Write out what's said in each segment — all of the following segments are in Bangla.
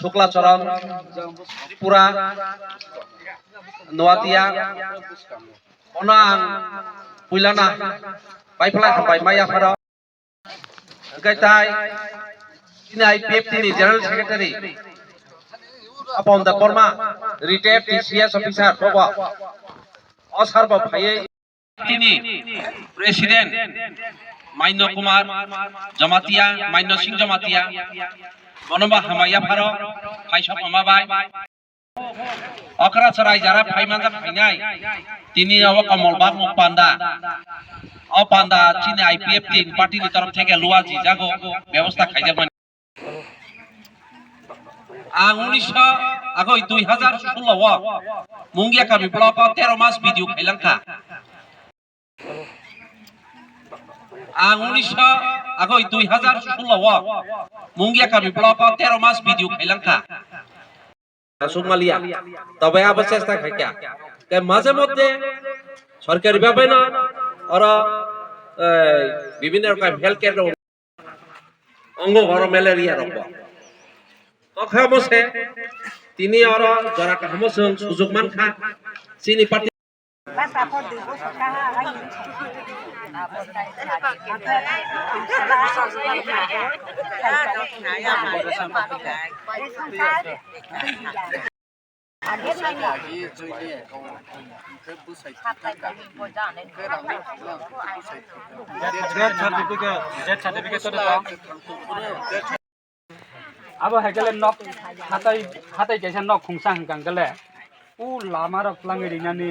শুক্লাচরণ ত্রিপুরা নোয়াতিয়া অনাং পুইলানা বাইফলা হাবাই মাইয়াফারা গাইতাই, তিনি আইপিএফটি ni জেনারেল সেক্রেটারি, আপন দা বর্মা, রিটায়ার্ড টিসিএস অফিসার, প্রভা, অসার্ব ভাইয়ে, তিনি প্রেসিডেন্ট মাইন্য কুমার জমাতিয়া মাইন্য সিং জমাতিয়া বনবা হামাইয়া ফার ফাইসব আমাবাই অকরা চরাই যারা ফাইমানজা ফাইনাই তিনি অব কমল বাগ মুখ পান্ডা অ পান্ডা চীনে আইপিএফ তিন পার্টির তরফ থেকে লুয়াজি জাগো ব্যবস্থা খাইজামান আং উনিশশো দুই হাজার ষোলো মুঙ্গিয়াকা বিপ্লব তেরো মাস খাইলাংখা আং উনিশশো আগৈ দুই হাজার ষোলো মুঙ্গিয়াকা বিপ্লব তেরো মাস ভিডিও খাইলাংখা সুমালিয়া তবে আবার খাইকা। মাঝে মধ্যে সরকারি ভাবে না ওরা বিভিন্ন রকম হেলথ কেয়ার অঙ্গ ঘর ম্যালেরিয়া রব তখন তিনি ওরা যারা সুযোগ মানখা চিনি আবার হেগেলে নক হাতাই হাতাই গেছে নক খুংসা হাঙ্কাঙ্গলে ও লামারক লাঙ্গেরিনানি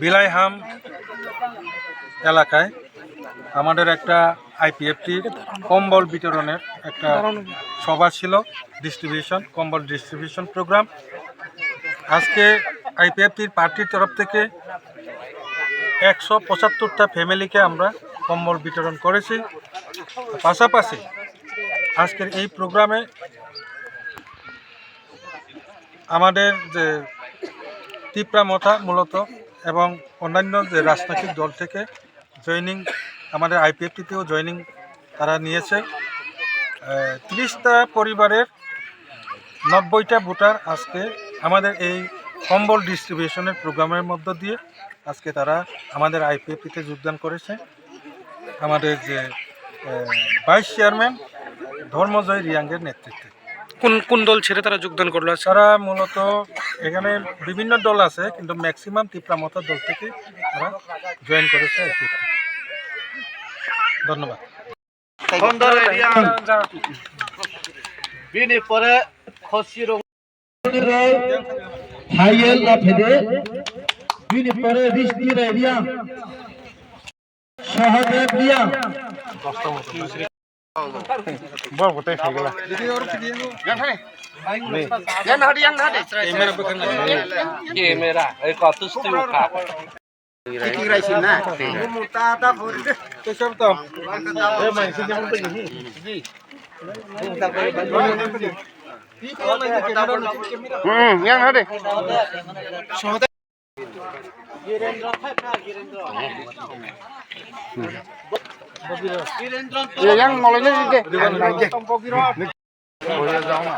বিলাইহাম এলাকায় আমাদের একটা আইপিএফটির কম্বল বিতরণের একটা সভা ছিল ডিস্ট্রিবিউশন কম্বল ডিস্ট্রিবিউশন প্রোগ্রাম আজকে আইপিএফটির পার্টির তরফ থেকে একশো পঁচাত্তরটা ফ্যামিলিকে আমরা কম্বল বিতরণ করেছি। পাশাপাশি আজকের এই প্রোগ্রামে আমাদের যে তিপ্রা মথা মূলত এবং অন্যান্য যে রাজনৈতিক দল থেকে জয়নিং আমাদের আইপিএফটিতেও জয়নিং তারা নিয়েছে। তিরিশটা পরিবারের নব্বইটা ভোটার আজকে আমাদের এই কম্বল ডিস্ট্রিবিউশনের প্রোগ্রামের মধ্য দিয়ে আজকে তারা আমাদের আইপিএফটিতে যোগদান করেছে। আমাদের যে ভাইস চেয়ারম্যান ধর্মজয় রিয়াঙ্গের নেতৃত্বে। কোন কোন দল ছেড়ে তারা যোগদান করল? তারা মূলত এখানে বিভিন্ন দল আছে কিন্তু ম্যাক্সিমাম তিপ্রামতা দল থেকে তারা জয়েন করেছে ধন্যবাদ। পরে খসিরো হাইয়েল না ফেদে দুই পরে বৃষ্টি Riya. Sahadev Riya. Bom, botei fogo lá. Yang nadi, yang nadi. Kamera bukan nadi. Kamera, eh kau tuh setuju kah? Kira sih na. Muta ada pun. Tuh siapa tuh? Eh, main sih jangan begini. Hmm, yang nadi. Soalnya. Girendra, Girendra. Iya, yang mulainya ini. Boleh jauh.